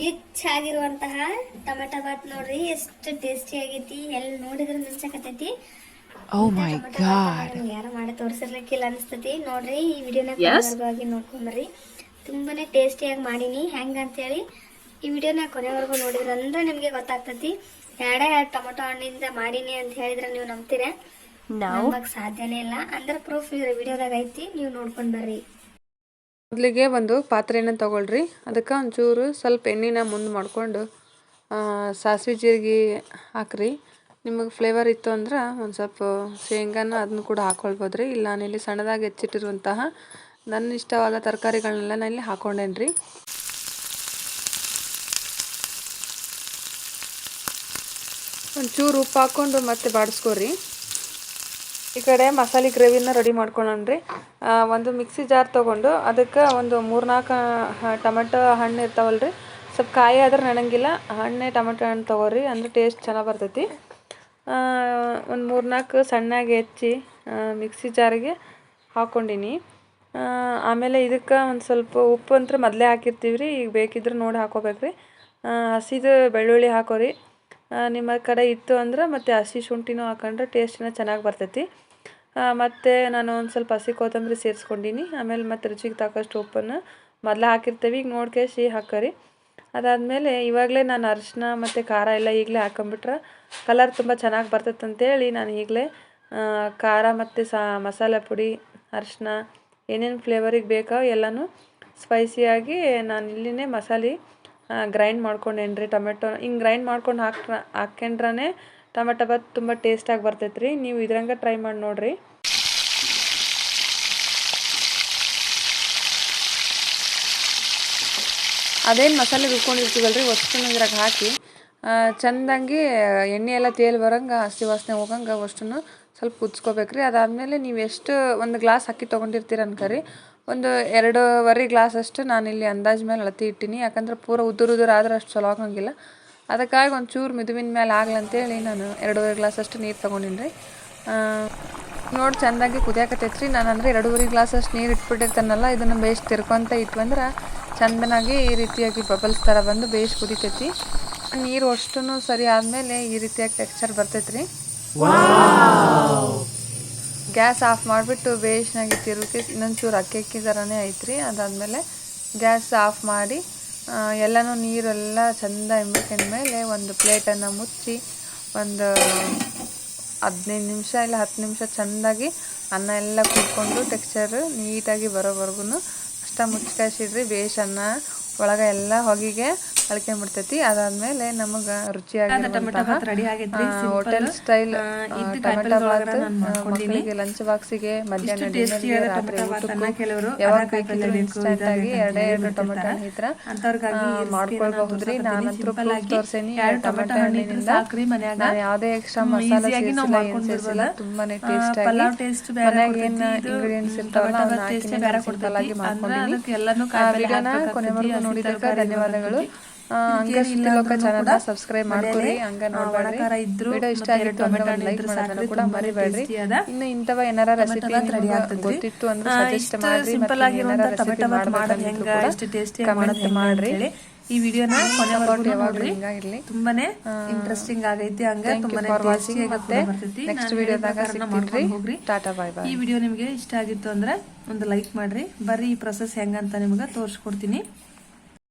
Rich ಆಗಿರುವಂತಹ tomato Baat ನೋಡ್ರಿ ಎಷ್ಟು ಟೇಸ್ಟಿ ಆಗೈತಿ ಎಲ್ಲಿ ನೋಡಿದ್ರೆ ಮಿಂಚಕತೈತಿ Oh my god. ಯಾರು ಮಾಡಿ ತೋರಿಸಿರ್ಲಿಕ್ಕಿಲ್ಲ ಅನಿಸ್ತತಿ. ನೋಡ್ರಿ ಈ ವಿಡಿಯೋನ. ಕೊನೆವರೆಗೂ ನೋಡ್ಕೊಂಬರ್ರಿ. ತುಂಬಾನೇ ಟೇಸ್ಟಿಯಾಗಿ ಮಾಡೀನಿ. ಹೆಂಗ ಅಂತೇಳಿ ಈ ವಿಡಿಯೋನ ಕೊನೆವರೆಗೂ ನೋಡಿದ್ರ ಅಂದ್ರೆ ನಿಮ್ಗೆ ಗೊತ್ತಾಗ್ತತಿ. ಎರಡೇ ಎರಡು ಟೊಮೆಟೊ ಹಣ್ಣಿಂದ ಮಾಡೀನಿ ಅಂತ ಹೇಳಿದ್ರೆ ನೀವು ನಂಬ್ತೀರಾ? ನಂಬಕ್ ಸಾಧ್ಯನೇ ಇಲ್ಲ. ಅಂದ್ರೆ ಪ್ರೂಫ್ ವಿಡಿಯೋದಾಗ ಐತಿ ನೀವು ನೋಡ್ಕೊಂಡ್ ಬರ್ರಿ. ಮೊದಲಿಗೆ ಒಂದು ಪಾತ್ರೆನ ತಗೊಳ್ರಿ. ಅದಕ್ಕೆ ಒಂಚೂರು ಸ್ವಲ್ಪ ಎಣ್ಣೆನ ಮುಂದೆ ಮಾಡಿಕೊಂಡು ಸಾಸಿವೆ ಜೀರಿಗೆ ಹಾಕ್ರಿ. ನಿಮಗೆ ಫ್ಲೇವರ್ ಇತ್ತು ಅಂದ್ರೆ ಒಂದು ಸ್ವಲ್ಪ ಶೇಂಗಾನ ಅದನ್ನು ಕೂಡ ಹಾಕ್ಕೊಳ್ಬೋದು ಇಲ್ಲ ನಾನಿಲ್ಲಿ ಸಣ್ಣದಾಗಿ ಹೆಚ್ಚಿಟ್ಟಿರುವಂತಹ ನನ್ನ ಇಷ್ಟವಾದ ತರಕಾರಿಗಳನ್ನೆಲ್ಲ ನಾನು ಇಲ್ಲಿ ಹಾಕ್ಕೊಂಡೇನಿ ರೀ ಒಂಚೂರು ಉಪ್ಪು ಹಾಕ್ಕೊಂಡು ಮತ್ತೆ ಬಾಡಿಸ್ಕೊರಿ. ಈ ಕಡೆ ಮಸಾಲೆ ಗ್ರೇವಿನ ರೆಡಿ ಮಾಡ್ಕೊಳ್ಳೋಣ್ರಿ ರೀ ಒಂದು ಮಿಕ್ಸಿ ಜಾರ್ ತೊಗೊಂಡು ಅದಕ್ಕೆ ಒಂದು ಮೂರ್ನಾಲ್ಕು ಟೊಮೆಟೊ ಹಣ್ಣು ಇರ್ತಾವಲ್ರಿ. ಸ್ವಲ್ಪ ಕಾಯಿ ಆದ್ರೆ ನೆನಂಗಿಲ್ಲ ಹಣ್ಣೆ, ಟೊಮೆಟೊ ಹಣ್ಣು ತೊಗೊರಿ, ಅಂದ್ರೆ ಟೇಸ್ಟ್ ಚೆನ್ನಾಗಿ ಬರ್ತೈತಿ. ಒಂದು ಮೂರ್ನಾಲ್ಕು ಸಣ್ಣಗೆ ಹೆಚ್ಚಿ ಮಿಕ್ಸಿ ಜಾರಿಗೆ ಹಾಕ್ಕೊಂಡಿನಿ ಆಮೇಲೆ ಇದಕ್ಕೆ ಒಂದು ಸ್ವಲ್ಪ ಉಪ್ಪು ಅಂತೂ ಮೊದಲೇ ಹಾಕಿರ್ತೀವಿ ರೀ ಈಗ ಬೇಕಿದ್ರೆ ನೋಡಿ ಹಾಕೋಬೇಕು ರೀ ಹಸಿದು ಬೆಳ್ಳುಳ್ಳಿ ಹಾಕೋರಿ. ನಿಮ್ಮ ಕಡೆ ಇತ್ತು ಅಂದ್ರೆ ಮತ್ತು ಹಸಿ ಶುಂಠಿನೂ ಹಾಕೊಂಡ್ರೆ ಟೇಸ್ಟಿನ ಚೆನ್ನಾಗಿ ಬರ್ತೈತಿ. ಮತ್ತು ನಾನು ಒಂದು ಸ್ವಲ್ಪ ಹಸಿ ಕೊತ್ತಂಬರಿ ಸೇರಿಸ್ಕೊಂಡಿನಿ. ಆಮೇಲೆ ಮತ್ತು ರುಚಿಗೆ ತಕ್ಕಷ್ಟು ಉಪ್ಪನ್ನು ಮೊದಲು ಹಾಕಿರ್ತೀವಿ. ಈಗ ನೋಡ್ಕೇಸಿ ಹಾಕರಿ. ಅದಾದಮೇಲೆ ಇವಾಗಲೇ ನಾನು ಅರಿಶಿನ ಮತ್ತು ಖಾರ ಎಲ್ಲ ಈಗಲೇ ಹಾಕೊಂಬಿಟ್ರೆ ಕಲರ್ ತುಂಬ ಚೆನ್ನಾಗಿ ಬರ್ತೈತೆ ಅಂತೇಳಿ ನಾನು ಈಗಲೇ ಖಾರ ಮತ್ತು ಸಾ, ಮಸಾಲೆ ಪುಡಿ, ಅರಿಶಿನ ಏನೇನು ಫ್ಲೇವರಿಗೆ ಬೇಕೋ ಎಲ್ಲನೂ ಸ್ಪೈಸಿಯಾಗಿ ನಾನು ಇಲ್ಲಿನೇ ಮಸಾಲೆ ಗ್ರೈಂಡ್ ಮಾಡ್ಕೊಂಡೇನ್ರಿ ಟೊಮೆಟೊ. ಹಿಂಗೆ ಗ್ರೈಂಡ್ ಮಾಡ್ಕೊಂಡು ಹಾಕ್ರ ಹಾಕ್ಕೊಂಡ್ರೆ ಟೊಮೆಟೊ ಬಾತ್ ತುಂಬ ಟೇಸ್ಟಾಗಿ ಬರ್ತೈತೆ ರೀ ನೀವು ಇದ್ರಂಗೆ ಟ್ರೈ ಮಾಡಿ ನೋಡಿರಿ. ಅದೇನು ಮಸಾಲೆ ರುಬ್ಕೊಂಡಿರ್ತೀವಲ್ರಿ? ಅಷ್ಟನ್ನು ಇದ್ರಾಗ ಹಾಕಿ ಚೆಂದಂಗೆ ಎಣ್ಣೆ ಎಲ್ಲ ತೇಲ್ ಬರೋಂಗೆ, ಹಸಿ ವಾಸನೆ ಹೋಗಂಗೆ ಅಷ್ಟನ್ನು ಸ್ವಲ್ಪ ಕುದಿಸ್ಕೋಬೇಕ್ರಿ ಅದಾದಮೇಲೆ ನೀವು ಎಷ್ಟು ಒಂದು ಗ್ಲಾಸ್ ಅಕ್ಕಿ ತೊಗೊಂಡಿರ್ತೀರ ಅನ್ಕರಿ. ಒಂದು ಎರಡೂವರೆ ಗ್ಲಾಸ್ ಅಷ್ಟು ನಾನಿಲ್ಲಿ ಅಂದಾಜು ಮೇಲೆ ಅಳತಿ ಇಟ್ಟಿನಿ. ಯಾಕಂದ್ರೆ ಪೂರ ಉದುರು ಉದುರು ಆದ್ರೆ ಅಷ್ಟು ಚಲೋ ಆಗಂಗಿಲ್ಲ. ಅದಕ್ಕಾಗಿ ಒಂದು ಚೂರು ಮಿದುವಿನ ಮೇಲೆ ಆಗ್ಲಂತೇಳಿ ನಾನು ಎರಡೂವರೆ ಗ್ಲಾಸ್ ಅಷ್ಟು ನೀರು ತೊಗೊಂಡಿನಿ ನೋಡಿ ಚೆಂದಾಗಿ ಕುದಿಯಾಕತ್ತೈತೆ ರೀ ನಾನು ಅಂದರೆ ಎರಡೂವರೆ ಗ್ಲಾಸಷ್ಟು ನೀರು ಇಟ್ಬಿಟ್ಟಿರ್ತಾನಲ್ಲ, ಇದನ್ನು ಬೇಸ್ ತಿರ್ಕೊಂತ ಇಟ್ವಂದ್ರೆ ಚಂದನಾಗಿ ಈ ರೀತಿಯಾಗಿ ಬಬಲ್ಸ್ ಥರ ಬಂದು ಬೇಯಿಸ್ ಕುದಿತೈತಿ. ನೀರು ಅಷ್ಟು ಸರಿ ಆದಮೇಲೆ ಈ ರೀತಿಯಾಗಿ ಟೆಕ್ಸ್ಚರ್ ಬರ್ತೈತೆ ರೀ ಗ್ಯಾಸ್ ಆಫ್ ಮಾಡಿಬಿಟ್ಟು ಬೇಯಿಸ್ನಾಗಿ ತಿರುಗಿ ಇನ್ನೊಂಚೂರು ಅಕ್ಕಿ ಅಕ್ಕಿ ಥರನೇ ಐತ್ರಿ. ಅದಾದಮೇಲೆ ಗ್ಯಾಸ್ ಆಫ್ ಮಾಡಿ ಎಲ್ಲನೂ ನೀರೆಲ್ಲ ಚಂದ ಮೇಲೆ ಒಂದು ಪ್ಲೇಟನ್ನು ಮುಚ್ಚಿ ಒಂದು ಹದಿನೈದು ನಿಮಿಷ ಇಲ್ಲ ಹತ್ತು ನಿಮಿಷ ಚೆಂದಾಗಿ ಅನ್ನ ಎಲ್ಲ ಕುಡ್ಕೊಂಡು ಟೆಕ್ಸ್ಚರ್ ನೀಟಾಗಿ ಬರೋವರೆಗೂ ಅಷ್ಟ ಮುಚ್ಚಿ ಬೇಷ್ ಅನ್ನ ಒಳಗೆ ಎಲ್ಲ ಹೊಗಿಗೆ ಅಳ್ಕೊಂಬಿಡ್ತೈತಿ ಅದಾದ್ಮೇಲೆ ನಮಗೆ ರುಚಿಯಾಗಿ ಹೋಟೆಲ್ ಸ್ಟೈಲ್ ಟೊಮೆಟೊ ಬಾತ್ ಮಕ್ಕಳಿಗೆ ಲಂಚ್ ಬಾಕ್ಸಿಗೆ ಮಧ್ಯಾಹ್ನ ಡಿನ್ನರ್ಗೆ ರಾತ್ರಿ ಊಟಕ್ಕೂ ಯಾವಾಗ ಬೇಕಿದ್ರು ಇನ್ಸ್ಟೆಂಟ್ ಆಗಿ ಎರಡೇ ಎರಡು ಟೊಮೆಟೊ ಹಣ್ಣು ಇದ್ರ ಮಾಡ್ಕೊಳ್ಬಹುದ್ರಿ. ನಾನಂತೂ ಪ್ರೂಫ್ ತೋರ್ಸೇನಿ ಎರಡು ಟೊಮೆಟೊ ಹಣ್ಣಿನಿಂದ ನಾನು ಯಾವುದೇ ಎಕ್ಸ್ಟ್ರಾ ಮಸಾಲೆ ಸೇರಿಸಿಲ್ಲ ಏನ್ ಸೇರಿಸಿಲ್ಲ ತುಂಬಾನೇ ಟೇಸ್ಟ್ ಆಗಿ ಮನೆಯಾಗ ಏನ್ ಇಂಗ್ರೀಡಿಯೆಂಟ್ಸ್ ಇರ್ತಾವಲ್ಲ ಅದನ್ನ ಹಾಕಿ ಸಿಂಪಲ್ ಆಗಿ ಮಾಡ್ಕೊಂಡಿನಿ. ಆ ವಿಡಿಯೋನ ಕೊನೆವರೆಗೂ ನೋಡಿದ್ದಕ್ಕೆ ಧನ್ಯವಾದಗಳು. ಚಾನಲ್ ಸಬ್ಸ್ಕ್ರೈಬ್ ಮಾಡ್ಕೊರಿ ಹಂಗ ನೋಡ್ಬೇಡ್ರಿ. ವಿಡಿಯೋ ಇಷ್ಟ ಆಗಿತ್ತು ಅಂದ್ರೆ ಒಂದು ಲೈಕ್ ಮಾಡೋದನ್ನ ಕೂಡ ಮರಿಬೇಡ್ರಿ. ಇನ್ನು ಇಂಥವ ಏನಾರ ರೆಸಿಪಿ ಗೊತ್ತಿತ್ತು ಅಂದ್ರೆ ಸಜೆಸ್ಟ್ ಮಾಡ್ರಿ ಸಿಂಪಲ್ ಆಗಿರುವಂತ ಟೊಮೆಟೊ ಬಾತ್ ಮಾಡೋದು ಹೆಂಗ ಎಷ್ಟು ಟೇಸ್ಟಿ ಮಾಡ್ರಿ. ಈ ವಿಡಿಯೋನ ಕೊನೆವರೆಗೂ ಯಾವಾಗ್ಲೂ ನೋಡ್ರಿ. ತುಂಬಾನೇ ಇಂಟ್ರೆಸ್ಟಿಂಗ್ ಆಗೈತಿ ಹಂಗ ತುಂಬಾನೇ ಟೇಸ್ಟಿ ಮತ್ತೆ ನೆಕ್ಸ್ಟ್ video ದಾಗ ಹೋಗ್ರಿ. ಟಾಟಾ ಬಾಯ್ ಬಾಯ್ ಈ ವಿಡಿಯೋ ನಿಮಗೆ ಇಷ್ಟ ಆಗಿತ್ತು ಅಂದ್ರೆ ಒಂದು ಲೈಕ್ ಮಾಡ್ರಿ. ಬರ್ರಿ ಈ ಪ್ರೊಸೆಸ್ ಹೆಂಗಂತ ನಿಮ್ಗೆ ತೋರಿಸ್ಕೊಡ್ತೀನಿ.